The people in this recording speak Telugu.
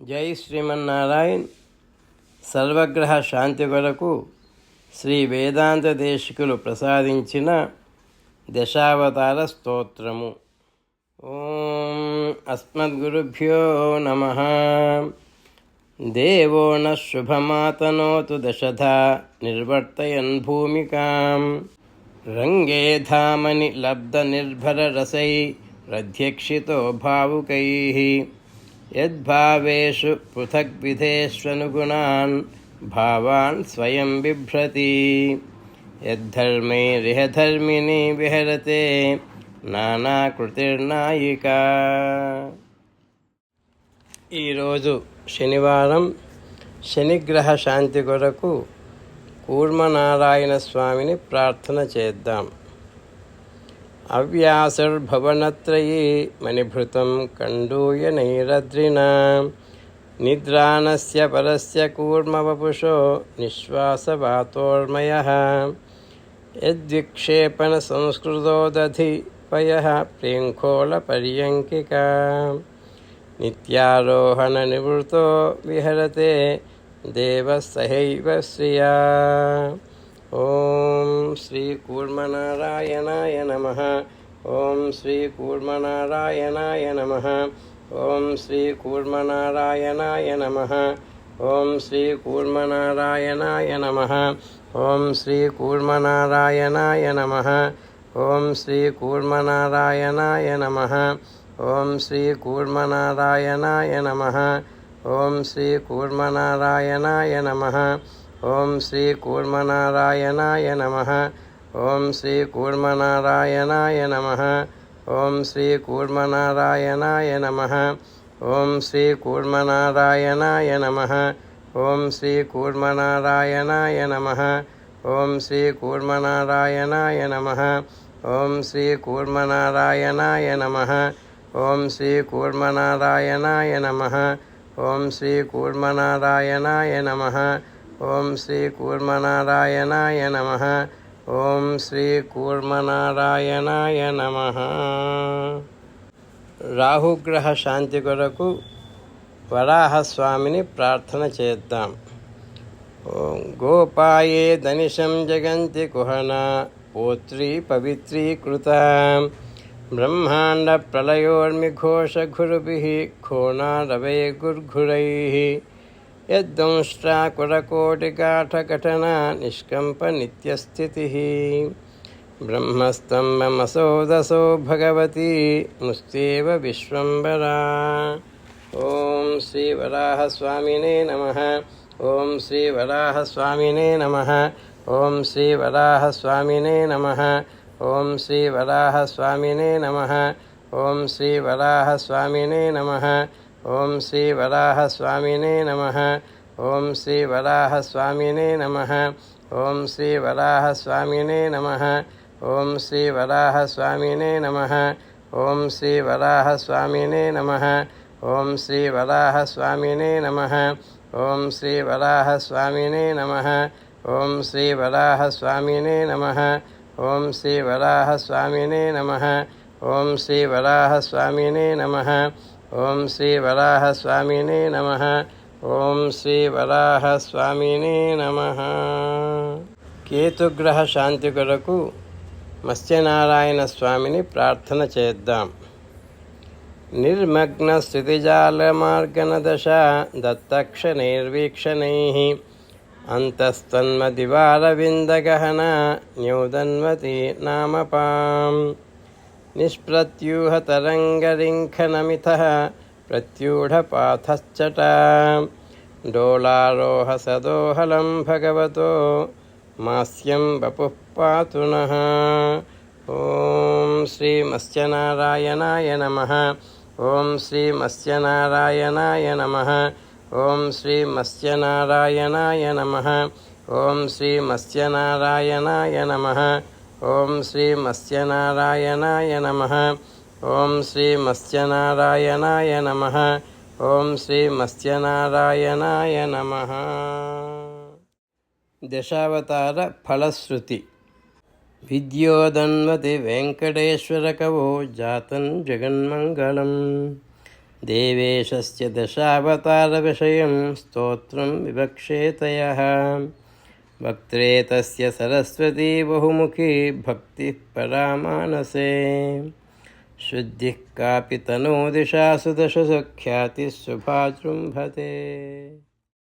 జై శ్రీమన్నారాయణ్. సర్వగ్రహ శాంతి కొరకు శ్రీ వేదాంత దేశికులు ప్రసాదించిన దశావతార స్తోత్రము. ఓం అస్మద్గురుభ్యో నమ. దేవో న శుభమాతనోతు దశధ నిర్వర్తయన్ భూమికాం. రంగే ధామని లబ్ధనిర్భరరసై రధ్యక్షితో భావుకై. యద్భావేషు పృథగ్విధేష్వనుగుణాన్ భావాన్ స్వయం బిభ్రతి. యద్ధర్మైరిహధర్మిణి విహరతే నానాకృతిర్నాయికా ఈరోజు శనివారం శనిగ్రహ శాంతి కొరకు కూర్మనారాయణ స్వామిని ప్రార్థన చేద్దాం. अव्यासुर्भवनत्रये मणिभृतं कण्डूय नैरद्रिणा निद्राणस्य परस्य कूर्मवपुषो निःश्वासवातोर्मयः। यद्विक्षेपणसंस्कृतो दधि पयः प्रियङ्खोलपर्यङ्किका नित्यारोहणनिवृत्तो विहरते देवः सहैव श्रिया। కూర్మనారాయణాయ నమ ఓం శ్రీ కూర్మనారాయణాయ నమ ఓం శ్రీ కూర్మనారాయణాయ నమ ఓం శ్రీ కూర్మనారాయణాయ నమ ఓం శ్రీ కూర్మనారాయణాయ నమ ఓం శ్రీ కూర్మనారాయణాయ నమ ఓం శ్రీ కూర్మనారాయణాయ నమ ఓం శ్రీ కూర్మనారాయణాయ నమ. ఓం శ్రీ కూర్మనారాయణాయ నమ. ఓం శ్రీ కూర్మనారాయణాయ నమ. ఓం శ్రీ కూర్మనారాయణాయ నమ. ఓం శ్రీ కూర్మనారాయణాయ నమ. ఓం శ్రీ కూర్మనారాయణాయ నమ. ఓం శ్రీ కూర్మనారాయణాయ నమ. ఓం శ్రీ కూర్మనారాయణాయ నమ. ఓం శ్రీ కూర్మనారాయణాయ నమ. ఓం శ్రీ కూర్మనారాయణాయ నమ. ఓం శ్రీ కూర్మనారాయణాయ నమ. రాహుగ్రహ శాంతి కొరకు వరాహస్వామిని ప్రార్థన చేద్దాం. ఓం గోపాయే ధనిషం జగంతి కుహన పోత్రీ పవిత్రీకృత. బ్రహ్మాండ ప్రళయోర్మిఘోషఘురుభి ఘోణారవై గుర్ఘురై. యద్వంష్ట్రాకురకోటికాఠకటనా నిష్కంప నిత్యస్థితి బ్రహ్మస్తంభమసోదసో భగవతి ముస్తేవ విశ్వంబరా ఓం శ్రీ వరాహస్వామినే నమ ఓం శ్రీ వరాహస్వామినే నమ ఓం శ్రీ వరాహస్వామినే నమ ఓం శ్రీ వరాహస్వామినే నమ ఓం శ్రీ వరాహస్వామినే నమ ॐ श्रीवराहस्वामिने नमः ॐ श्रीवराहस्वामिने नमः ॐ श्रीवराहस्वामिने नमः ॐ श्रीवराहस्वामिने नमः ॐ श्रीवराहस्वामिने नमः ॐ श्रीवराहस्वामिने नमः ॐ श्रीवराहस्वामिने नमः ॐ श्रीवराहस्वामिने नमः ॐ श्रीवराहस्वामिने नमः ॐ श्रीवराहस्वामिने नमः ఓం శ్రీ వరాహస్వామినే నమ. ఓం శ్రీ వరాహస్వామినే నమ. కేతుగ్రహ శాంతి కొరకు మత్స్యనారాయణ స్వామిని ప్రార్థన చేద్దాం. నిర్మగ్న స్థితిజాలమార్గనదశ దత్తక్ష నిర్వీక్షణై అంతస్తన్మదివారవిందగహన న్యూదన్వతి నామపాం. निष्प्रत्यूहतरङ्गरिङ्खनमितः प्रत्यूढपाथश्चटा डोलारोहसदोहलं भगवतो मास्यं वपुः पातु नः ॐ श्रीमत्स्यनारायणाय नमः ॐ श्रीमत्स्यनारायणाय नमः ॐ श्रीमत्स्यनारायणाय नमः ॐ श्रीमत्स्यनारायणाय नमः ఓం శ్రీ మత్స్యనారాయణాయ నమ. ఓం శ్రీ మత్స్యనారాయణాయ నమ. ఓం శ్రీ మత్స్యనారాయణాయ నమ. దశావతార ఫలశ్రుతి. విద్యోదన్వతి వెంకటేశ్వరకవో జాతం జగన్మంగళం. దేవేశస్య దశావతార విషయం స్తోత్రం వివక్షేతయ. वक्त सरस्वती बहुमुखी भक्ति परा मानसे शुद्धि का तनो दिशा तनोदिशासु दशसुख्यातिः चुंभते